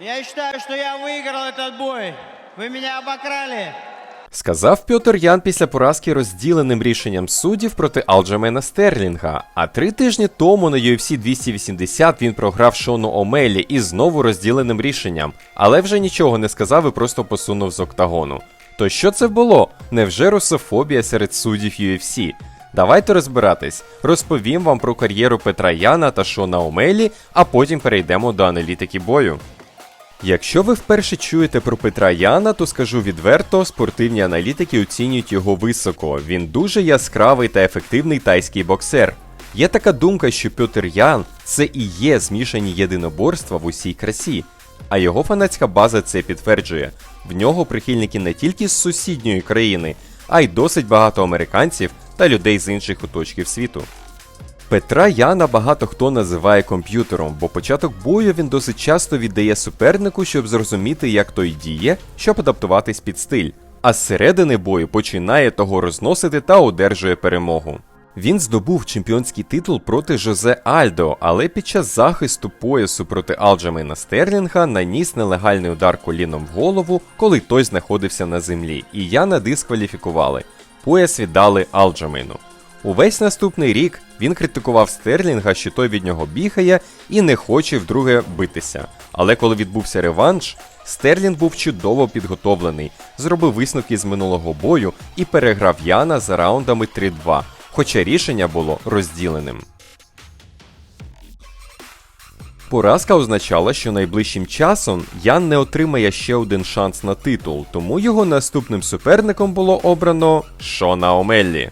Я считаю, что я выиграл этот бой. Вы меня обокрали. Сказав Пьотр Ян після поразки розділеним рішенням суддів проти Алджамена Стерлінга. А три тижні тому на UFC 280 він програв Шону Омелі і знову розділеним рішенням, але вже нічого не сказав і просто посунув з октагону. То що це було? Невже русофобія серед суддів UFC? Давайте розбиратись. Розповім вам про кар'єру Петра Яна та Шона Омелі, а потім перейдемо до аналітики бою. Якщо ви вперше чуєте про Петра Яна, то скажу відверто, спортивні аналітики оцінюють його високо. Він дуже яскравий та ефективний тайський боксер. Є така думка, що Петр Ян це і є змішані єдиноборства в усій красі. А його фанатська база це підтверджує. В нього прихильники не тільки з сусідньої країни, а й досить багато американців та людей з інших куточків світу. Петра Яна багато хто називає комп'ютером, бо початок бою він досить часто віддає супернику, щоб зрозуміти, як той діє, щоб адаптуватись під стиль. А з середини бою починає того розносити та одержує перемогу. Він здобув чемпіонський титул проти Жозе Альдо, але під час захисту поясу проти Алджамена Стерлінга наніс нелегальний удар коліном в голову, коли той знаходився на землі, і Яна дискваліфікували. Пояс віддали Алджамену. Увесь наступний рік він критикував Стерлінга, що той від нього бігає і не хоче вдруге битися. Але коли відбувся реванш, Стерлінг був чудово підготовлений, зробив висновки з минулого бою і переграв Яна за раундами 3-2, хоча рішення було розділеним. Поразка означала, що найближчим часом Ян не отримає ще один шанс на титул, тому його наступним суперником було обрано Шона Омеллі.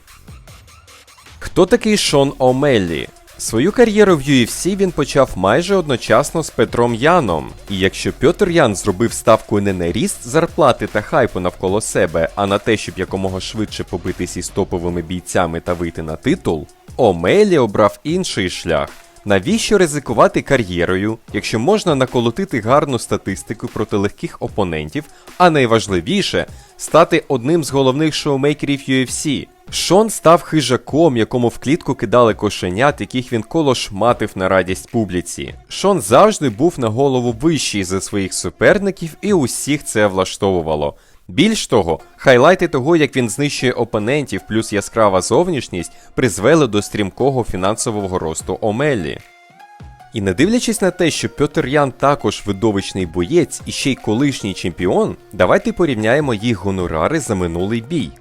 Хто такий Шон Омеллі? Свою кар'єру в UFC він почав майже одночасно з Петром Яном. І якщо Петр Ян зробив ставку не на ріст зарплати та хайпу навколо себе, а на те, щоб якомога швидше побитись із топовими бійцями та вийти на титул, Омелі обрав інший шлях. Навіщо ризикувати кар'єрою, якщо можна наколотити гарну статистику проти легких опонентів, а найважливіше стати одним з головних шоумейкерів UFC? Шон став хижаком, якому в клітку кидали кошенят, яких він колошматив на радість публіці. Шон завжди був на голову вищий за своїх суперників, і усіх це влаштовувало. Більш того, хайлайти того, як він знищує опонентів, плюс яскрава зовнішність, призвели до стрімкого фінансового росту Омелі. І не дивлячись на те, що Петр Ян також видовищний боєць і ще й колишній чемпіон, давайте порівняємо їх гонорари за минулий бій.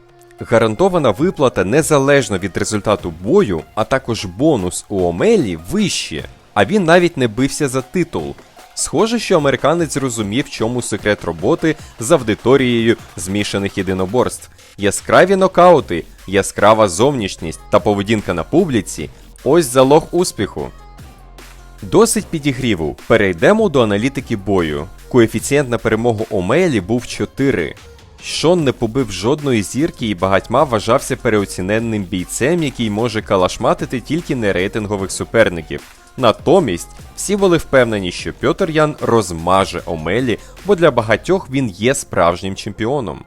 Гарантована виплата незалежно від результату бою, а також бонус у Омелі вищі, а він навіть не бився за титул. Схоже, що американець зрозумів, в чому секрет роботи з аудиторією змішаних єдиноборств. Яскраві нокаути, яскрава зовнішність та поведінка на публіці ось залог успіху. Досить підігріву. Перейдемо до аналітики бою. Коефіцієнт на перемогу Омелі був 4. Шон не побив жодної зірки і багатьма вважався переоціненним бійцем, який може калашматити тільки нерейтингових суперників. Натомість всі були впевнені, що Пьотр Ян розмаже Омелі, бо для багатьох він є справжнім чемпіоном.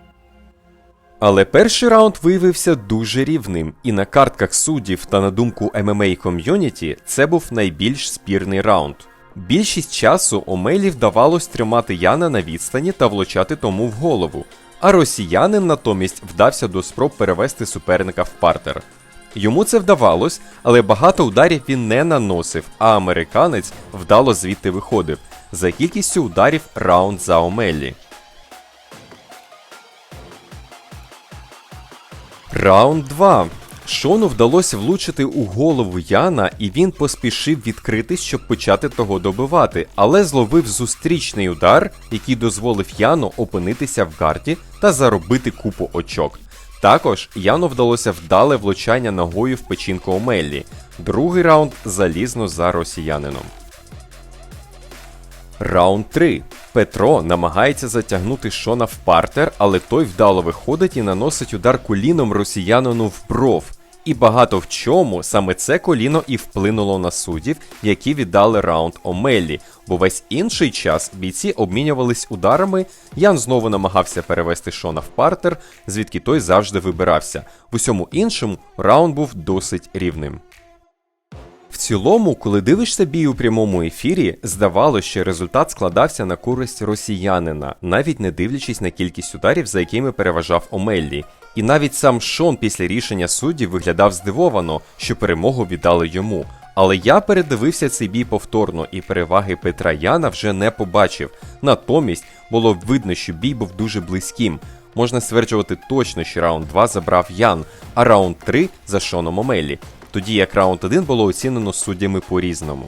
Але перший раунд виявився дуже рівним, і на картках суддів та на думку MMA ком'юніті це був найбільш спірний раунд. Більшість часу Омелі вдавалось тримати Яна на відстані та влучати тому в голову, а росіянин натомість вдався до спроб перевести суперника в партер. Йому це вдавалось, але багато ударів він не наносив, а американець вдало звідти виходив. За кількістю ударів раунд за Омелі. Раунд 2. Шону вдалося влучити у голову Яна, і він поспішив відкритись, щоб почати того добивати, але зловив зустрічний удар, який дозволив Яну опинитися в гарді та заробити купу очок. Також Яну вдалося вдале влучання ногою в печінку Омеллі. Другий раунд залізно за росіянином. Раунд 3. Петро намагається затягнути Шона в партер, але той вдало виходить і наносить удар коліном росіянину в бров. І багато в чому саме це коліно і вплинуло на суддів, які віддали раунд Омелі, бо весь інший час бійці обмінювались ударами. Ян знову намагався перевести Шона в партер, звідки той завжди вибирався. В усьому іншому раунд був досить рівним. В цілому, коли дивишся бій у прямому ефірі, здавалося, що результат складався на користь росіянина, навіть не дивлячись на кількість ударів, за якими переважав Омеллі. І навіть сам Шон після рішення суддів виглядав здивовано, що перемогу віддали йому. Але я передивився цей бій повторно і переваги Петра Яна вже не побачив. Натомість було видно, що бій був дуже близьким. Можна стверджувати точно, що раунд 2 забрав Ян, а раунд 3 за Шоном Омеллі, тоді як раунд 1 було оцінено суддями по-різному.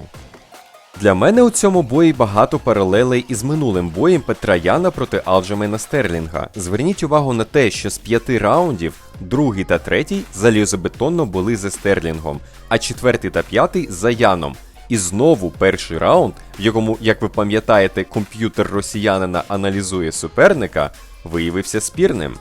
Для мене у цьому бої багато паралелей із минулим боєм Петра Яна проти Алджемена Стерлінга. Зверніть увагу на те, що з п'яти раундів другий та третій залізобетонно були за Стерлінгом, а четвертий та п'ятий за Яном. І знову перший раунд, в якому, як ви пам'ятаєте, комп'ютер росіянина аналізує суперника, виявився спірним.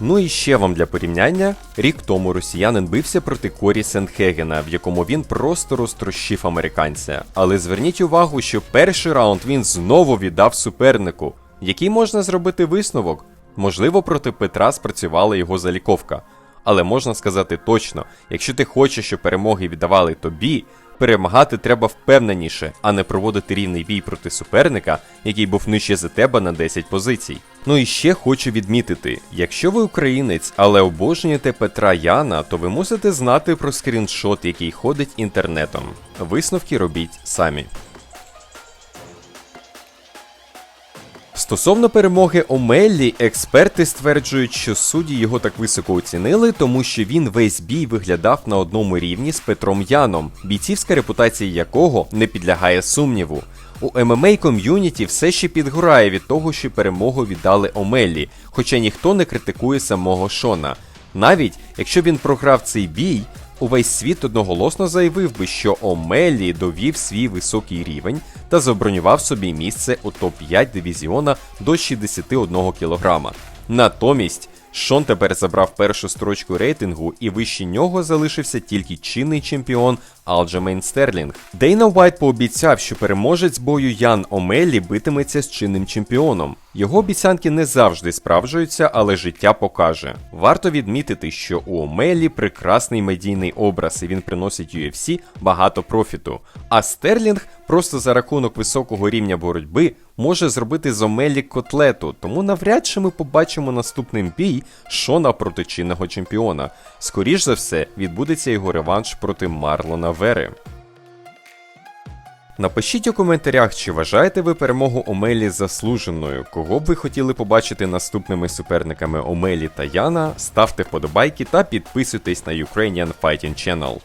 Ну і ще вам для порівняння: рік тому росіянин бився проти Корі Сентхегена, в якому він просто розтрощив американця. Але зверніть увагу, що перший раунд він знову віддав супернику, який можна зробити висновок. Можливо, проти Петра спрацювала його заліковка. Але можна сказати точно, якщо ти хочеш, щоб перемоги віддавали тобі, перемагати треба впевненіше, а не проводити рівний бій проти суперника, який був нижче за тебе на 10 позицій. Ну і ще хочу відмітити: якщо ви українець, але обожнюєте Петра Яна, то ви мусите знати про скріншот, який ходить інтернетом. Висновки робіть самі. Стосовно перемоги Омеллі, експерти стверджують, що судді його так високо оцінили, тому що він весь бій виглядав на одному рівні з Петром Яном, бійцівська репутація якого не підлягає сумніву. У ММА ком'юніті все ще підгорає від того, що перемогу віддали Омеллі, хоча ніхто не критикує самого Шона. Навіть якщо він програв цей бій, увесь світ одноголосно заявив би, що Омелі довів свій високий рівень та забронював собі місце у топ-5 дивізіона до 61 кг. Натомість Шон тепер забрав першу строчку рейтингу, і вище нього залишився тільки чинний чемпіон Алджемейн Стерлінг. Дейна Уайт пообіцяв, що переможець бою Ян Омелі битиметься з чинним чемпіоном. Його обіцянки не завжди справджуються, але життя покаже. Варто відмітити, що у Омелі прекрасний медійний образ, і він приносить UFC багато профіту. А Стерлінг просто за рахунок високого рівня боротьби може зробити з Омелі котлету, тому навряд чи ми побачимо наступний бій Шона проти чинного чемпіона. Скоріш за все, відбудеться його реванш проти Марлона Вери. Напишіть у коментарях, чи вважаєте ви перемогу Омелі заслуженою, кого б ви хотіли побачити наступними суперниками Омелі та Яна, ставте вподобайки та підписуйтесь на Ukrainian Fighting Channel.